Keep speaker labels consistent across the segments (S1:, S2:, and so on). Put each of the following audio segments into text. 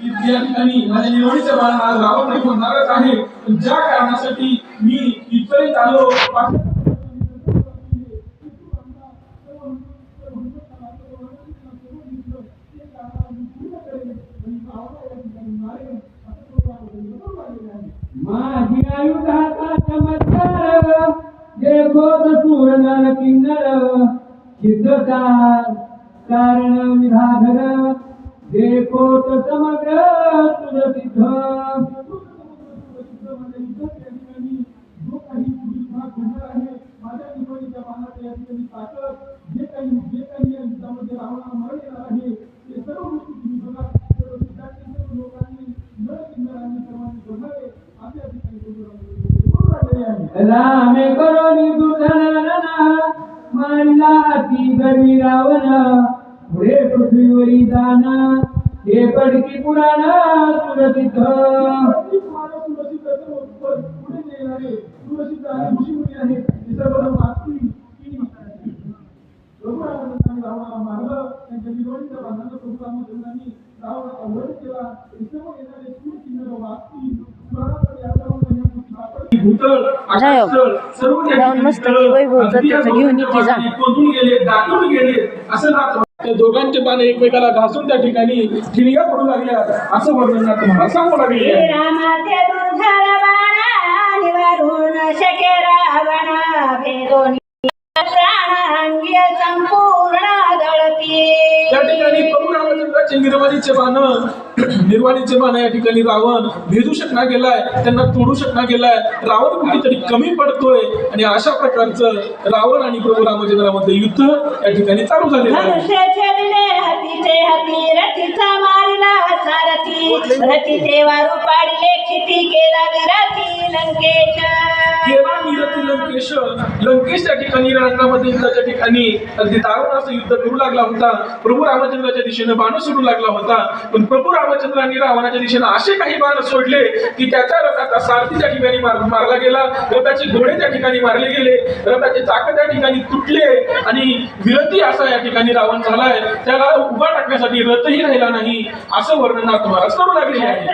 S1: या ठिकाणी माझ्या निवडीच्या बाळाला आज रावण नाही होणारच आहे. पण ज्या कारणासाठी मी इथपर्यंत आलो
S2: माझी आयुधाचा चमत्कार देखो सूरनर किन्नर सिद्धकार कारण विधाधर देखो समग्र तुझ रामे करोनी दुर्धना मानला ती गरी रावण. पुढे पृथ्वीवरी दान हे पडकी पुराण सुरसिद्ध
S1: सर्व
S3: मस्त घेऊन येते जा.
S1: कोंडून गेले दाटून गेले असं त्या दोघांचे पाने एकमेकाला घासून त्या ठिकाणी ठिणग्या पडू लागल्या. असं वर्णन तुम्हाला सांगू लागले
S4: श्रीरामाचे दुर्धर बाणा निवारून शके रावण भेदोनी
S1: निर्वाणीचे बाण निर्वाणीचे बाण या ठिकाणी रावण भेदू शकना गेलाय त्यांना तोडू शकना गेलाय. रावण कुठेतरी कमी पडतोय आणि अशा प्रकारचं रावण आणि प्रभू रामचंद्रामध्ये युद्ध या ठिकाणी चालू झालेलं आहे.
S4: लंकेश
S1: त्या ठिकाणी रणांगणामध्ये युद्धाच्या ठिकाणी अगदी दारुण असं युद्ध करू लागला होता. प्रभू रामचंद्राच्या दिशेनं बाण सोडू लागला होता. पण प्रभू रामचंद्रांनी रावणाच्या दिशेनं असे काही बाण सोडले की त्याच्या रथाचा सारथी त्या ठिकाणी मारला गेला. रथाचे घोडे त्या ठिकाणी मारले गेले. रथाचे चाक त्या ठिकाणी तुटले आणि विरती असा या ठिकाणी रावण झालाय. त्याला उभा टाकण्यासाठी रथही राहिला नाही असं वर्णन तुम्हाला करू लागले आहे.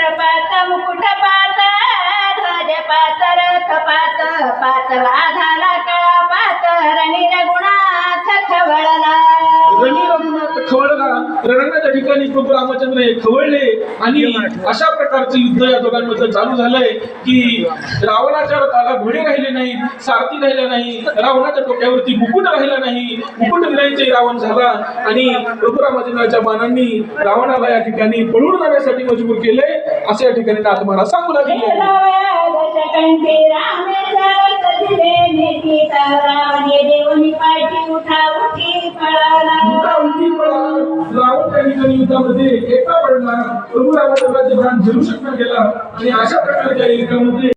S4: खवळला
S1: रणांगणाच्या ठिकाणी प्रभू रामचंद्र हे खवळले आणि अशा प्रकारचं युद्ध या दोघांमध्ये चालू झालंय की रावणाच्या रथाला घोडे राहिले नाही सारथी राहिला नाही रावणाच्या डोक्यावरती मुकुट राहिला नाही मुकुट विरायचे रावण झाला आणि प्रभू रामचंद्राच्या बाणांनी रावणाला या ठिकाणी पळून जाण्यासाठी मजबूर केले असे या ठिकाणी नाथ महाराज सांगू लागले.
S4: रावण
S1: ठिकाणी युद्धामध्ये एकटा पडला प्रभू रामचंद्राचे प्राण झिरू शकला गेला आणि अशा प्रकारच्या युद्धामध्ये